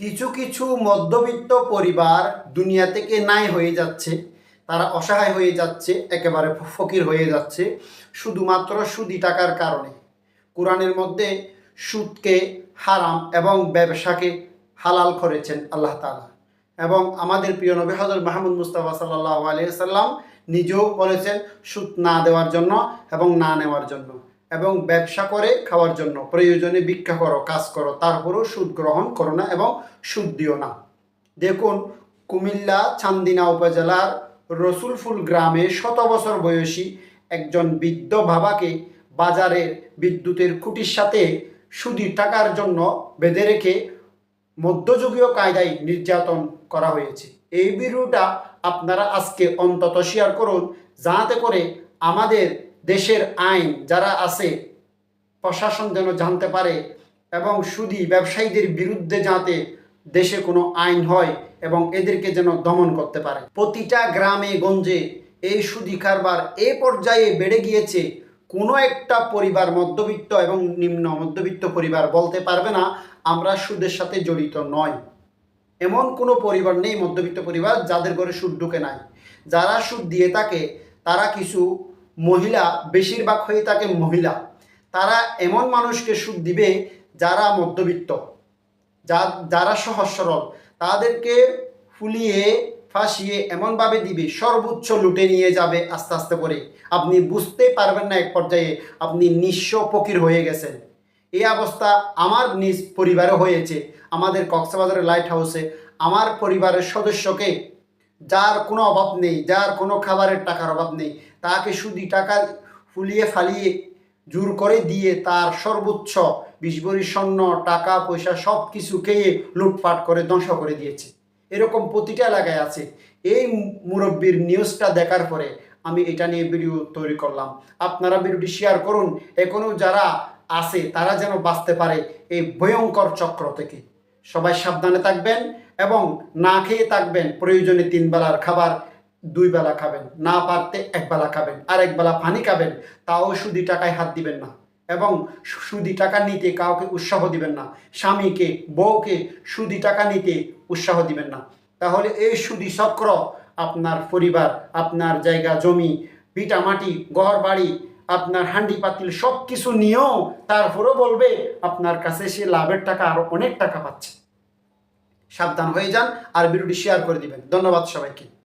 কিছু কিছু মধ্যবিত্ত পরিবার দুনিয়া থেকে নাই হয়ে যাচ্ছে, তারা অসহায় হয়ে যাচ্ছে, একেবারে ফকির হয়ে যাচ্ছে, শুধুমাত্র সুদি টাকার কারণে। কোরআনের মধ্যে সুদকে হারাম এবং ব্যবসাকে হালাল করেছেন আল্লাহ তালা এবং আমাদের প্রিয় নবী হজরত মাহমুদ মুস্তাফা সাল্লাহ আলিয়াল্লাম নিজেও বলেছেন, সুদ না দেওয়ার জন্য এবং না নেওয়ার জন্য। এবং ব্যবসা করে খাওয়ার জন্য। প্রয়োজনে ভিক্ষা করো, কাজ করো, তারপরেও সুদ গ্রহণ করো না এবং সুদ দিও না। দেখুন, কুমিল্লা চান্দিনা উপজেলার রসুলফুল গ্রামে শত বছর বয়সী একজন বৃদ্ধ বাবাকে বাজারের বিদ্যুতের খুঁটির সাথে সুদি টাকার জন্য বেঁধে রেখে মধ্যযুগীয় কায়দায় নির্যাতন করা হয়েছে। এই ভিডিওটা আপনারা আজকে অন্তত শেয়ার করুন, যাতে করে আমাদের দেশের আইন যারা আছে, প্রশাসন যেন জানতে পারে এবং সুদী ব্যবসায়ীদের বিরুদ্ধে যাতে দেশে কোনো আইন হয় এবং এদেরকে যেন দমন করতে পারে। প্রতিটা গ্রামে গঞ্জে এই সুদী কারবার এ পর্যায়ে বেড়ে গিয়েছে। কোনো একটা পরিবার, মধ্যবিত্ত এবং নিম্ন মধ্যবিত্ত পরিবার বলতে পারবে না, আমরা সুদের সাথে জড়িত নয় এমন কোনো পরিবার নেই, মধ্যবিত্ত পরিবার, যাদের ঘরে সুদ ঢুকে নাই। যারা সুদ দিয়ে থাকে, তারা কিছু মহিলা, বেশিরভাগ হয়ে থাকে মহিলা। তারা এমন মানুষকে সুদ দিবে যারা মধ্যবিত্ত। যা, যারা সহজ সরল। তাদেরকে ফুলিয়ে ফাঁসিয়ে এমনভাবে দিবে, সর্বোচ্চ লুটে নিয়ে যাবে আস্তে আস্তে করে। আপনি বুঝতে পারবেন না এক পর্যায়ে আপনি নিঃস্ব ফকির হয়ে গেছেন। এই অবস্থা আমার নিজ পরিবারে হয়েছে। আমাদের কক্সবাজারের লাইট হাউসে আমার পরিবারের সদস্যকে যার কোনো অভাব নেই, যার কোনো খাবারের টাকার অভাব নেই, তাকে সুদি টাকা ফুলিয়ে ফালিয়ে জোর করে দিয়ে তার সর্বোচ্চ বিশ ভরি স্বর্ণ, টাকা, পয়সা সব কিছু খেয়ে লুটপাট করে, ধ্বংস করে দিয়েছে। এরকম প্রতিটা এলাকায় আছে। এই মুরব্বীর নিউজটা দেখার পরে আমি এটা নিয়ে ভিডিও তৈরি করলাম। আপনারা ভিডিওটি শেয়ার করুন। এখনও যারা আছে, তারা যেন বাঁচতে পারে এই ভয়ঙ্কর চক্র থেকে। সবাই সাবধানে থাকবেন। এবং না খেয়ে থাকবেন, প্রয়োজনে তিন বেলার খাবার দুই বেলা খাবেন, না পারতে এক বেলা খাবেন, আর এক বেলা পানি খাবেন, তাও সুদি টাকায় হাত দিবেন না এবং সুদি টাকা নিতে কাউকে উৎসাহ দিবেন না, স্বামীকে, বউকে সুদি টাকা নিতে উৎসাহ দিবেন না। তাহলে এই সুদি চক্র আপনার পরিবার, আপনার জায়গা, জমি ভিটা মাটি ঘর বাড়ি আপনার হান্ডি পাতিল সব কিছু নিয়েও তারপরেও বলবে, আপনার কাছে সে লাভের টাকা আরও অনেক টাকা পাচ্ছে। সাবধান হয়ে যান আর ভিডিওটি শেয়ার করে দিবেন। ধন্যবাদ সবাইকে।